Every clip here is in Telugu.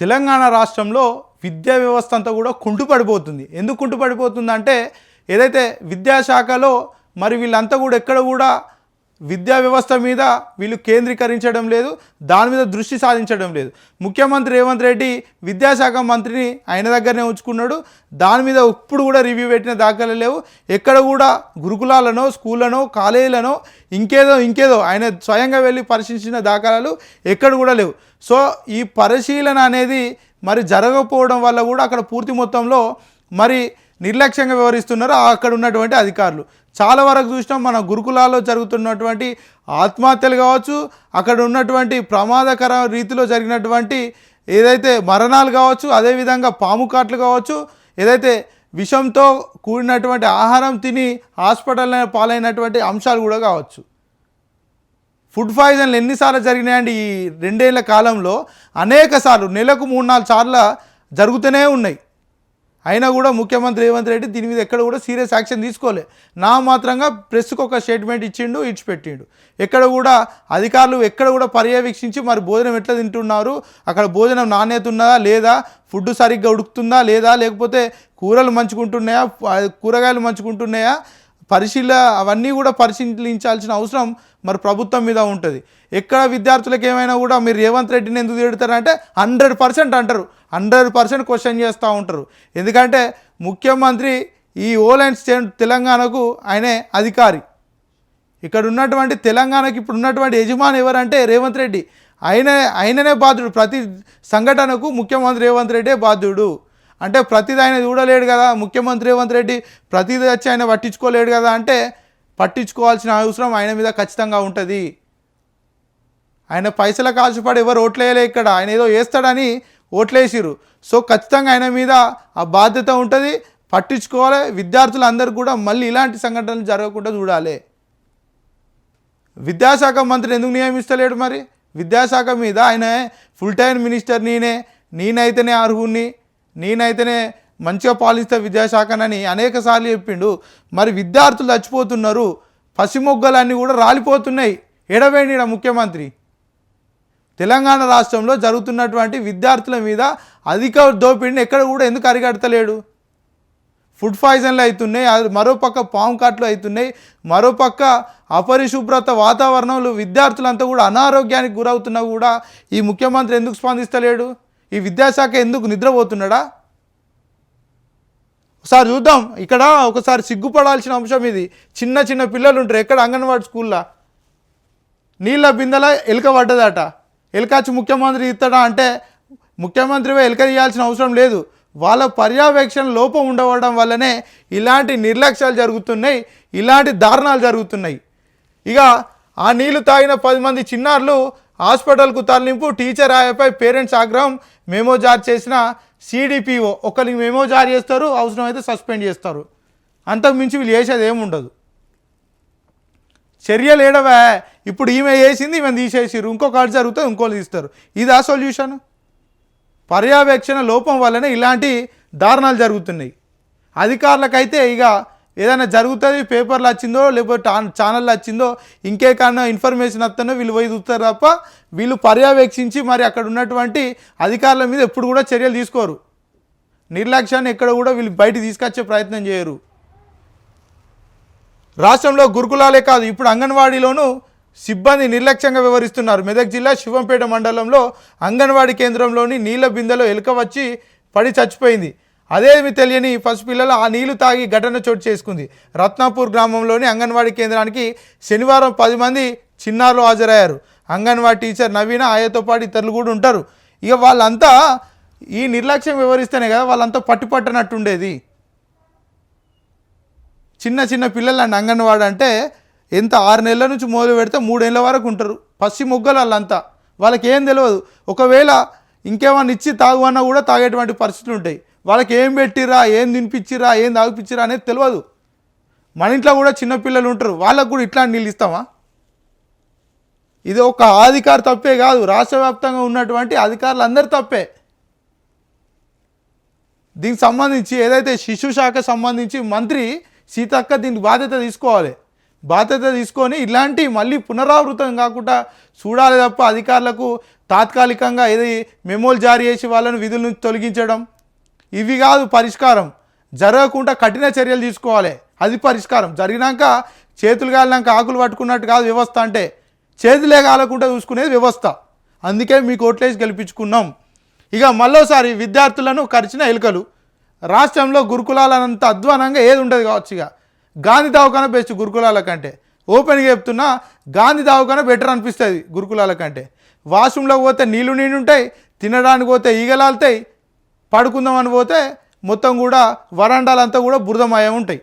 తెలంగాణ రాష్ట్రంలో విద్యా వ్యవస్థ అంతా కూడా కుంటుపడిపోతుంది. ఎందుకు కుంటుపడిపోతుంది అంటే ఏదైతే విద్యాశాఖలో మరి వీళ్ళంతా కూడా ఎక్కడ కూడా విద్యా వ్యవస్థ మీద వీళ్ళు కేంద్రీకరించడం లేదు దాని మీద దృష్టి సాధించడం లేదు. ముఖ్యమంత్రి రేవంత్ రెడ్డి విద్యాశాఖ మంత్రిని ఆయన దగ్గరనే ఉంచుకున్నాడు. దాని మీద ఇప్పుడు కూడా రివ్యూ పెట్టిన దాఖలు లేవు. ఎక్కడ కూడా గురుకులాలనో స్కూళ్ళనో కాలేజీలనో ఇంకేదో ఇంకేదో ఆయన స్వయంగా వెళ్ళి పరిశీలించిన దాఖలాలు ఎక్కడ కూడా లేవు. సో ఈ పరిశీలన అనేది మరి జరగకపోవడం వల్ల కూడా అక్కడ పూర్తి మొత్తంలో మరి నిర్లక్ష్యంగా వ్యవహరిస్తున్నారు అక్కడ ఉన్నటువంటి అధికారులు. చాలా వరకు చూసినాం మన గురుకులాల్లో జరుగుతున్నటువంటి ఆత్మహత్యలు కావచ్చు అక్కడ ఉన్నటువంటి ప్రమాదకర రీతిలో జరిగినటువంటి ఏదైతే మరణాలు కావచ్చు అదేవిధంగా పాము కాట్లు కావచ్చు ఏదైతే విషంతో కూడినటువంటి ఆహారం తిని హాస్పిటల్ పాలైనటువంటి అంశాలు కూడా కావచ్చు. ఫుడ్ పాయిజన్లు ఎన్నిసార్లు జరిగినాయండి ఈ రెండేళ్ళ కాలంలో? అనేక సార్లు నెలకు మూడు నాలుగు సార్లు జరుగుతూనే ఉన్నాయి. అయినా కూడా ముఖ్యమంత్రి రేవంత్ రెడ్డి దీని మీద ఎక్కడ కూడా సీరియస్ యాక్షన్ తీసుకోలే. నా మాత్రంగా ప్రెస్కి ఒక స్టేట్మెంట్ ఇచ్చిండు ఇచ్చిపెట్టిండు ఎక్కడ కూడా అధికారులు ఎక్కడ కూడా పర్యవేక్షించి మరి భోజనం ఎట్లా తింటున్నారు? అక్కడ భోజనం నాణ్యత ఉన్నదా లేదా? ఫుడ్ సరిగ్గా ఉడుకుతుందా లేదా? లేకపోతే కూరలు మంచుకుంటున్నాయా కూరగాయలు మంచుకుంటున్నాయా పరిశీల అవన్నీ కూడా పరిశీలించాల్సిన అవసరం మరి ప్రభుత్వం మీద ఉంటుంది. ఎక్కడ విద్యార్థులకు ఏమైనా కూడా మీరు రేవంత్ రెడ్డిని ఎందుకు తిడతారంటే హండ్రెడ్ పర్సెంట్ అంటారు. హండ్రెడ్ పర్సెంట్ క్వశ్చన్ చేస్తూ ఉంటారు. ఎందుకంటే ముఖ్యమంత్రి ఈ ఓలైన్ స్టేట్ తెలంగాణకు ఆయనే అధికారి. ఇక్కడ ఉన్నటువంటి తెలంగాణకి ఇప్పుడు ఉన్నటువంటి యజమాని ఎవరంటే రేవంత్ రెడ్డి. ఆయన ఆయననే బాధ్యుడు. ప్రతి సంఘటనకు ముఖ్యమంత్రి రేవంత్ రెడ్డే బాధ్యుడు. అంటే ప్రతిది ఆయన చూడలేడు కదా ముఖ్యమంత్రి రేవంత్ రెడ్డి ప్రతిది వచ్చి ఆయన పట్టించుకోలేడు కదా అంటే పట్టించుకోవాల్సిన అవసరం ఆయన మీద ఖచ్చితంగా ఉంటుంది. ఆయన పైసల కాల్చిపడి ఎవరు ఓట్లేయలే ఇక్కడ ఆయన ఏదో వేస్తాడని ఓట్లేసిరు సో ఖచ్చితంగా ఆయన మీద ఆ బాధ్యత ఉంటుంది పట్టించుకోవాలి. విద్యార్థులందరూ కూడా మళ్ళీ ఇలాంటి సంఘటనలు జరగకుండా చూడాలి. విద్యాశాఖ మంత్రి ఎందుకు నియమిస్తలేడు మరి? విద్యాశాఖ మీద ఆయన ఫుల్ టైం మినిస్టర్ నేనే నేనైతేనే అర్హుణ్ణి. నేనైతేనే మంచిగా పాలిస్తా విద్యాశాఖనని అనేక సార్లు చెప్పిండు. మరి విద్యార్థులు చచ్చిపోతున్నారు. పసిమొగ్గలన్నీ కూడా రాలిపోతున్నాయి. ఎడవేండి ముఖ్యమంత్రి. తెలంగాణ రాష్ట్రంలో జరుగుతున్నటువంటి విద్యార్థుల మీద అధిక దోపిడిని ఎక్కడ కూడా ఎందుకు అరిగడతలేడు ఫుడ్ పాయిజన్లు అవుతున్నాయి. అది మరోపక్క పాము కాట్లు అవుతున్నాయి. మరోపక్క అపరిశుభ్రత వాతావరణంలో విద్యార్థులంతా కూడా అనారోగ్యానికి గురవుతున్నా కూడా ఈ ముఖ్యమంత్రి ఎందుకు స్పందిస్తలేడు? ఈ విద్యాశాఖ ఎందుకు నిద్రపోతున్నాడా? ఒకసారి చూద్దాం. ఇక్కడ ఒకసారి సిగ్గుపడాల్సిన అంశం ఇది. చిన్న చిన్న పిల్లలు ఉంటారు ఎక్కడ? అంగన్వాడీ స్కూల్లో. నీళ్ళ బిందెల ఎలుక పడ్డదట. ఎలుకచ్చి ముఖ్యమంత్రి ఇస్తాడా అంటే ముఖ్యమంత్రివే ఎలుక తీయాల్సిన అవసరం లేదు. వాళ్ళ పర్యవేక్షణ లోపం ఉండవడం వల్లనే ఇలాంటి నిర్లక్ష్యాలు జరుగుతున్నాయి. ఇలాంటి దారుణాలు జరుగుతున్నాయి. ఇక ఆ నీళ్ళు తాగిన పది మంది చిన్నారులు హాస్పిటల్కు తరలింపు టీచర్ ఆయపై పేరెంట్స్ ఆగ్రహం మెమో జారీ చేసిన సిడిపిఓ ఒకరికి మెమో జారీ చేస్తారు అవసరమైతే సస్పెండ్ చేస్తారు. అంతకు మించి వీళ్ళు చేసేది ఏముండదు చర్యలు ఏడవా ఇప్పుడు ఈమె వేసింది ఈమె తీసేసిర్రు ఇంకొక అటు జరుగుతుంది ఇంకోళ్ళు తీస్తారు. ఇదా సొల్యూషన్? పర్యవేక్షణ లోపం వల్లనే ఇలాంటి దారుణాలు జరుగుతున్నాయి. అధికారులకైతే ఇక ఏదైనా జరుగుతుంది పేపర్లు వచ్చిందో లేకపోతే టా- ఛానల్లో వచ్చిందో ఇంకేకన్నా ఇన్ఫర్మేషన్ వస్తానో వీళ్ళు పోయి చూస్తారు తప్ప వీళ్ళు పర్యవేక్షించి మరి అక్కడ ఉన్నటువంటి అధికారుల మీద ఎప్పుడు కూడా చర్యలు తీసుకోరు. నిర్లక్ష్యాన్ని ఎక్కడ కూడా వీళ్ళు బయట తీసుకొచ్చే ప్రయత్నం చేయరు. రాష్ట్రంలో గురుకులాలే కాదు ఇప్పుడు అంగన్వాడీలోనూ సిబ్బంది నిర్లక్ష్యంగా వ్యవహరిస్తున్నారు. మెదక్ జిల్లా శివంపేట మండలంలో అంగన్వాడీ కేంద్రంలోని నీళ్ళ బిందెలో ఎలుక వచ్చి పడి చచ్చిపోయింది. అదేమి తెలియని పసి పిల్లలు ఆ నీళ్ళు తాగి ఘటన చోటు చేసుకుంది. రత్నాపూర్ గ్రామంలోని అంగన్వాడీ కేంద్రానికి శనివారం పది మంది చిన్నారులు హాజరయ్యారు. అంగన్వాడీ టీచర్ నవీన ఆయతో పాటు ఇతరులు కూడా ఉంటారు. ఇక వాళ్ళంతా ఈ నిర్లక్ష్యం వ్యవహరిస్తేనే కదా వాళ్ళంతా పట్టుపట్టనట్టుండేది. చిన్న చిన్న పిల్లలు అండి అంగన్వాడి అంటే ఎంత ఆరు నెలల నుంచి మొదలు పెడితే మూడేళ్ళ వరకు ఉంటారు. పసి మొగ్గలు వాళ్ళంతా. వాళ్ళకి ఏం తెలియదు ఒకవేళ ఇంకేమన్నా ఇచ్చి తాగు అన్నా కూడా తాగేటువంటి పరిస్థితులు ఉంటాయి. వాళ్ళకి ఏం పెట్టిరా ఏం తినిపించిరా ఏం తాగిపించిరా అనేది తెలియదు మన ఇంట్లో కూడా చిన్నపిల్లలు ఉంటారు వాళ్ళకు కూడా ఇట్లాంటి నీళ్ళు ఇస్తామా? ఇది ఒక అధికారి తప్పే కాదు రాష్ట్ర వ్యాప్తంగా ఉన్నటువంటి అధికారులు అందరి తప్పే. దీనికి సంబంధించి ఏదైతే శిశు శాఖ సంబంధించి మంత్రి సీతక్క దీనికి బాధ్యత తీసుకోవాలి. బాధ్యత తీసుకొని ఇలాంటి మళ్ళీ పునరావృతం కాకుండా చూడాలి తప్ప అధికారులకు తాత్కాలికంగా ఏది మెమోలు జారీ చేసి వాళ్ళను విధుల నుంచి తొలగించడం ఇవి కాదు పరిష్కారం. జరగకుండా కఠిన చర్యలు తీసుకోవాలి. అది పరిష్కారం. జరిగినాక చేతులు కాలినాక ఆకులు పట్టుకున్నట్టు కాదు వ్యవస్థ అంటే. చేతులే కాలకుండా చూసుకునేది వ్యవస్థ. అందుకే మీకు ఓట్లేసి గెలిపించుకున్నాం. ఇక మళ్ళోసారి విద్యార్థులను కరిచిన ఎలుకలు. రాష్ట్రంలో గురుకులాలంత అధ్వానంగా ఏది ఉండదు కావచ్చు ఇక. గాంధీ దవాఖాన బెస్ట్ గురుకులాల కంటే. ఓపెన్గా చెప్తున్నా గాంధీ దవాఖాన బెటర్ అనిపిస్తుంది గురుకులాల కంటే. వాష్రూమ్లోకి పోతే నీళ్ళు నీళ్ళు ఉంటాయి తినడానికి పోతే ఈగలాలుతాయి పడుకుందామని పోతే మొత్తం కూడా వరండాలంతా కూడా బురదమయం ఉంటాయి.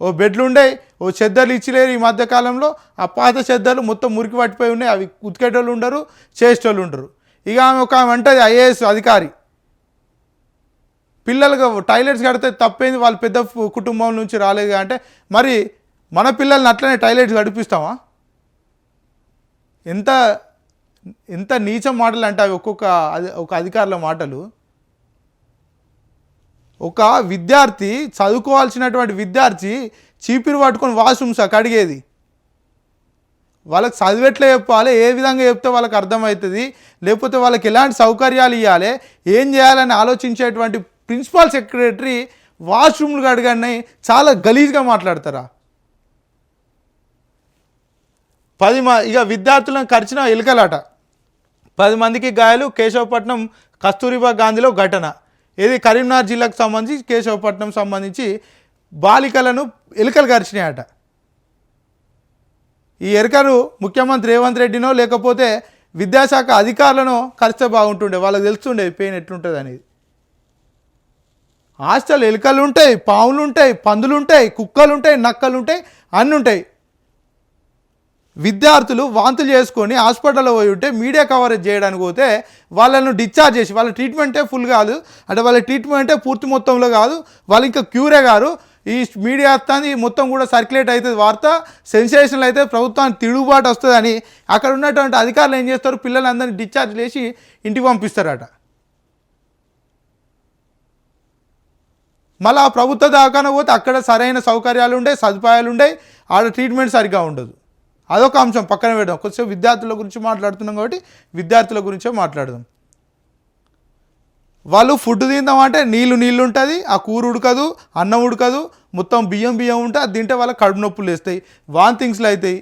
ఓ బెడ్లు ఉండే ఓ చెద్దర్లు ఇచ్చిలేరు ఈ మధ్యకాలంలో ఆ పాత చెద్దర్లు మొత్తం మురికి పట్టిపోయి ఉన్నాయి. అవి ఉతికేటోళ్ళు ఉండరు చేసేటోళ్ళు ఉండరు. ఇక ఆమె ఒక ఆమె అంటే ఐఏఎస్ అధికారి. పిల్లలుగా టాయిలెట్స్ కడితే తప్పేంది వాళ్ళ పెద్ద కుటుంబం నుంచి రాలేదు అంటే మరి మన పిల్లల్ని అట్లనే టాయిలెట్స్ గడిపిస్తామా ఎంత ఎంత నీచం మాటలు అంటే అవి ఒక్కొక్క ఒక అధికారుల మాటలు. ఒక విద్యార్థి చదువుకోవాల్సినటువంటి విద్యార్థి చీపిరి పట్టుకొని వాష్రూమ్స్ కడిగేది వాళ్ళకి చదివేట్లే చెప్పాలి? ఏ విధంగా చెప్తే వాళ్ళకి అర్థమవుతుంది? లేకపోతే వాళ్ళకి ఎలాంటి సౌకర్యాలు ఇవ్వాలి ఏం చేయాలని ఆలోచించేటువంటి ప్రిన్సిపాల్ సెక్రటరీ వాష్రూమ్లు కడగని చాలా గలీజ్గా మాట్లాడతారా? పది మ ఇక విద్యార్థులను ఖర్చిన ఎలుకలాట. పది మందికి గాయాలు కేశవపట్నం కస్తూరిబా గాంధీలో ఘటన. ఇది కరీంనగర్ జిల్లాకు సంబంధించి కేశవపట్నం సంబంధించి బాలికలను ఎలుకలు గరిచినాయట. ఈ ఎరుకను ముఖ్యమంత్రి రేవంత్ రెడ్డినో లేకపోతే విద్యాశాఖ అధికారులను కలిస్తే బాగుంటుండే. వాళ్ళకి తెలుస్తుండే పెయిన్ ఎట్లుంటుంది అనేది హాస్టల్ ఎలుకలు ఉంటాయి పావులు ఉంటాయి పందులు ఉంటాయి కుక్కలు ఉంటాయి నక్కలు ఉంటాయి అన్నీ ఉంటాయి విద్యార్థులు వాంతులు చేసుకొని హాస్పిటల్లో పోయి ఉంటే మీడియా కవరేజ్ చేయడానికి పోతే వాళ్ళను డిశ్చార్జ్ చేసి వాళ్ళ ట్రీట్మెంటే ఫుల్ కాదు. అంటే వాళ్ళ ట్రీట్మెంటే పూర్తి మొత్తంలో కాదు. వాళ్ళు ఇంకా క్యూరే గారు ఈ మీడియా వస్తుంది మొత్తం కూడా సర్క్యులేట్ అవుతుంది వార్త. సెన్సేషన్లు అయితే ప్రభుత్వానికి తిరుగుబాటు వస్తుందని అక్కడ ఉన్నటువంటి అధికారులు ఏం చేస్తారు? పిల్లలందరినీ డిశ్చార్జ్ చేసి ఇంటికి పంపిస్తారట. మళ్ళీ ఆ ప్రభుత్వ దవాఖాన పోతే అక్కడ సరైన సౌకర్యాలు ఉండే సదుపాయాలు ఉండే ఆడ ట్రీట్మెంట్ సరిగ్గా ఉండదు. అదొక అంశం పక్కన పెట్టడం కొంచెం విద్యార్థుల గురించి మాట్లాడుతున్నాం కాబట్టి విద్యార్థుల గురించే మాట్లాడదాం. వాళ్ళు ఫుడ్ తిందామంటే నీళ్ళు నీళ్ళు ఉంటుంది ఆ కూర ఉడకదు అన్నం ఉడకదు మొత్తం బియ్యం బియ్యం ఉంటే అది తింటే వాళ్ళకి కడుపు నొప్పులు వేస్తాయి వాంతింగ్స్లు అవుతాయి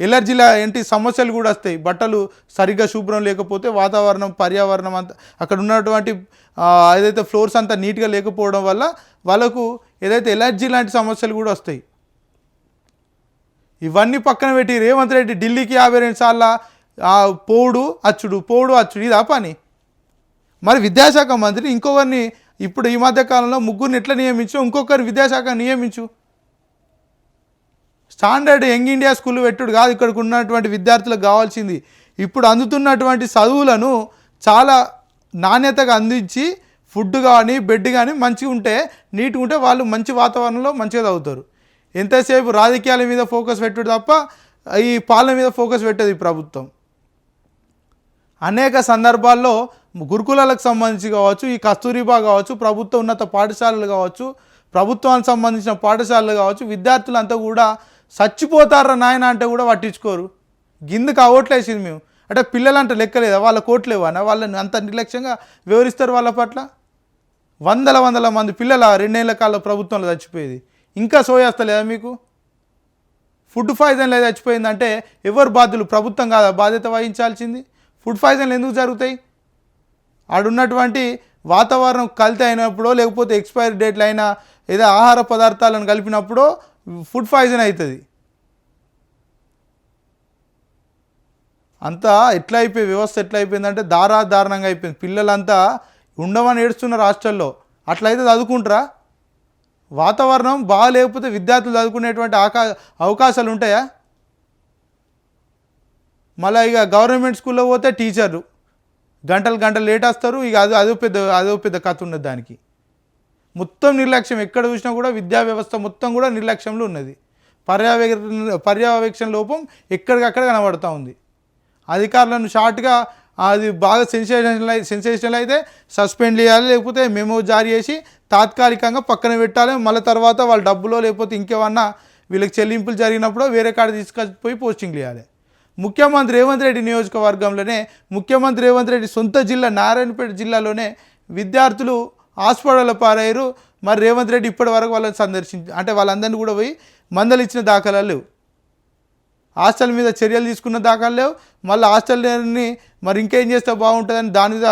ఎలర్జీల ఏంటి? సమస్యలు కూడా వస్తాయి. బట్టలు సరిగ్గా శుభ్రం లేకపోతే వాతావరణం పర్యావరణం అంతా అక్కడ ఉన్నటువంటి ఏదైతే ఫ్లోర్స్ అంతా నీట్గా లేకపోవడం వల్ల వాళ్ళకు ఏదైతే ఎలర్జీ లాంటి సమస్యలు కూడా వస్తాయి. ఇవన్నీ పక్కన పెట్టి రేవంత్ రెడ్డి ఢిల్లీకి యాభై రెండు సార్ల పోవుడు అచ్చుడు పోవుడు అచ్చుడు ఇది ఆ పని. మరి విద్యాశాఖ మంత్రి ఇంకొకరిని ఇప్పుడు ఈ మధ్య కాలంలో ముగ్గురిని ఎట్లా నియమించు? ఇంకొకరిని విద్యాశాఖ నియమించు. స్టాండర్డ్ యంగ్ ఇండియా స్కూల్ పెట్టుడు కాదు ఇక్కడికి ఉన్నటువంటి విద్యార్థులకు కావాల్సింది. ఇప్పుడు అందుతున్నటువంటి చదువులను చాలా నాణ్యతగా అందించి ఫుడ్ కానీ బెడ్ కానీ మంచిగా ఉంటే నీట్గా ఉంటే వాళ్ళు మంచి వాతావరణంలో మంచిగా చదువుతారు. ఎంతసేపు రాజకీయాల మీద ఫోకస్ పెట్టుడు తప్ప ఈ పాలన మీద ఫోకస్ పెట్టదు ఈ ప్రభుత్వం. అనేక సందర్భాల్లో గురుకులాలకు సంబంధించి కావచ్చు ఈ కస్తూరిబా కావచ్చు ప్రభుత్వ ఉన్నత పాఠశాలలు కావచ్చు ప్రభుత్వానికి సంబంధించిన పాఠశాలలు కావచ్చు విద్యార్థులంతా కూడా చచ్చిపోతారా నాయన అంటే కూడా పట్టించుకోరు. గిందుకు అవట్లేసింది మేము. అంటే పిల్లలంటే లెక్కలేదా? వాళ్ళ కోట్లేవనా వాళ్ళని అంత నిర్లక్ష్యంగా వివరిస్తారు వాళ్ళ పట్ల? వందల వందల మంది పిల్లల రెండేళ్ళ కాలంలో ప్రభుత్వంలో చచ్చిపోయేది. ఇంకా సోయేస్తలేదా మీకు? ఫుడ్ పాయిజన్ లేదా చచ్చిపోయిందంటే ఎవరు బాధ్యులు? ప్రభుత్వం కాదా? బాధ్యత వహించాల్సింది. ఫుడ్ పాయిజన్లు ఎందుకు జరుగుతాయి? ఆడున్నటువంటి వాతావరణం కలిత అయినప్పుడో లేకపోతే ఎక్స్పైరీ డేట్లు అయినా ఏదో ఆహార పదార్థాలను కలిపినప్పుడో ఫుడ్ పాయిజన్ అవుతుంది. అంతా ఎట్లా అయిపోయి వ్యవస్థ ఎట్లా అయిపోయిందంటే దారా దారుణంగా అయిపోయింది. పిల్లలంతా ఉండమని ఏడుస్తున్నారు హాస్టల్లో అట్లయితే చదువుకుంటారా? వాతావరణం బాగాలేకపోతే విద్యార్థులు చదువుకునేటువంటి ఆకా అవకాశాలు ఉంటాయా? మళ్ళీ ఇక గవర్నమెంట్ స్కూల్లో పోతే టీచర్లు. గంటలు గంటలు లేట్ వస్తారు. ఇక అది అదో పెద్ద అదో పెద్ద కథ ఉన్నది దానికి. మొత్తం నిర్లక్ష్యం ఎక్కడ చూసినా కూడా విద్యా వ్యవస్థ మొత్తం కూడా నిర్లక్ష్యంలో ఉన్నది. పర్యవేక్షణ పర్యవేక్షణ లోపం ఎక్కడికక్కడ కనబడుతూ ఉంది. అధికారులను షార్ట్గా అది బాగా సెన్సేషనల్ సెన్సేషనల్ అయితే సస్పెండ్ చేయాలి లేకపోతే మెమో జారీ చేసి తాత్కాలికంగా పక్కన పెట్టాలి. మళ్ళీ తర్వాత వాళ్ళ డబ్బులో లేకపోతే ఇంకేమన్నా వీళ్ళకి చెల్లింపులు జరిగినప్పుడు వేరే కాడ తీసుకొచ్చిపోయి పోస్టింగ్ చేయాలి. ముఖ్యమంత్రి రేవంత్ రెడ్డి నియోజకవర్గంలోనే ముఖ్యమంత్రి రేవంత్ రెడ్డి సొంత జిల్లా నారాయణపేట జిల్లాలోనే విద్యార్థులు హాస్పిటల్ పారయ్యారు మరి రేవంత్ రెడ్డి ఇప్పటి వరకు వాళ్ళని సందర్శించి అంటే వాళ్ళందరినీ కూడా పోయి మందలిచ్చిన దాఖలాలు లేవు హాస్టల్ మీద చర్యలు తీసుకున్న దాఖలు లేవు. మళ్ళీ హాస్టల్ని మరి ఇంకేం చేస్తే బాగుంటుందని దాని మీద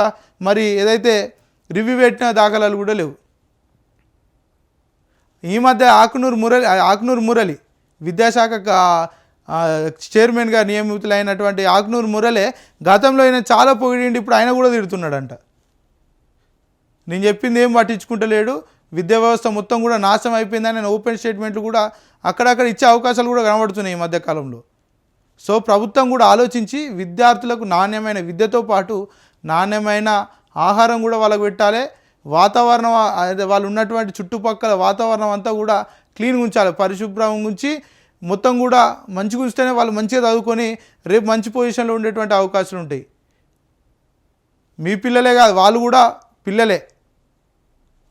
మరి ఏదైతే రివ్యూ పెట్టిన దాఖలాలు కూడా లేవు. ఈ మధ్య ఆకునూరు మురళి ఆకునూరు మురళి విద్యాశాఖ చైర్మన్గా నియమితులు చైర్మన్గా నియమితులైనటువంటి ఆకునూరు మురళే గతంలో ఆయన చాలా పొగిడిండి ఇప్పుడు ఆయన కూడా తిడుతున్నాడంట. నేను చెప్పింది ఏం పట్టించుకుంటలేడు. విద్యా వ్యవస్థ మొత్తం కూడా నాశనం అయిపోయిందని ఓపెన్ స్టేట్మెంట్లు కూడా అక్కడక్కడ ఇచ్చే అవకాశాలు కూడా కనబడుతున్నాయి ఈ మధ్యకాలంలో సో ప్రభుత్వం కూడా ఆలోచించి విద్యార్థులకు నాణ్యమైన విద్యతో పాటు నాణ్యమైన ఆహారం కూడా వాళ్ళకు పెట్టాలి. వాతావరణం అదే వాళ్ళు ఉన్నటువంటి చుట్టుపక్కల వాతావరణం అంతా కూడా క్లీన్గా ఉంచాలి పరిశుభ్రం ఉంచి మొత్తం కూడా మంచిగా ఉంచితేనే వాళ్ళు మంచిగా చదువుకొని రేపు మంచి పొజిషన్లో ఉండేటువంటి అవకాశాలు ఉంటాయి. మీ పిల్లలే కాదు వాళ్ళు కూడా పిల్లలే.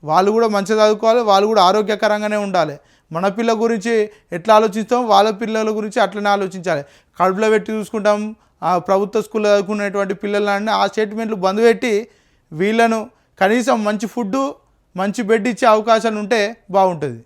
వాళ్ళు కూడా మంచిగా చదువుకోవాలి వాళ్ళు కూడా ఆరోగ్యకరంగానే ఉండాలి. మన పిల్ల గురించి ఎట్లా ఆలోచిస్తాం? వాళ్ళ పిల్లల గురించి అట్లనే ఆలోచించాలి. కడుపులో పెట్టి చూసుకుంటాం. ఆ ప్రభుత్వ స్కూల్లో చదువుకునేటువంటి పిల్లలని ఆ స్టేట్మెంట్లు బంద్ పెట్టి వీళ్ళను కనీసం మంచి ఫుడ్డు మంచి బెడ్ ఇచ్చే అవకాశాలు ఉంటే బాగుంటుంది.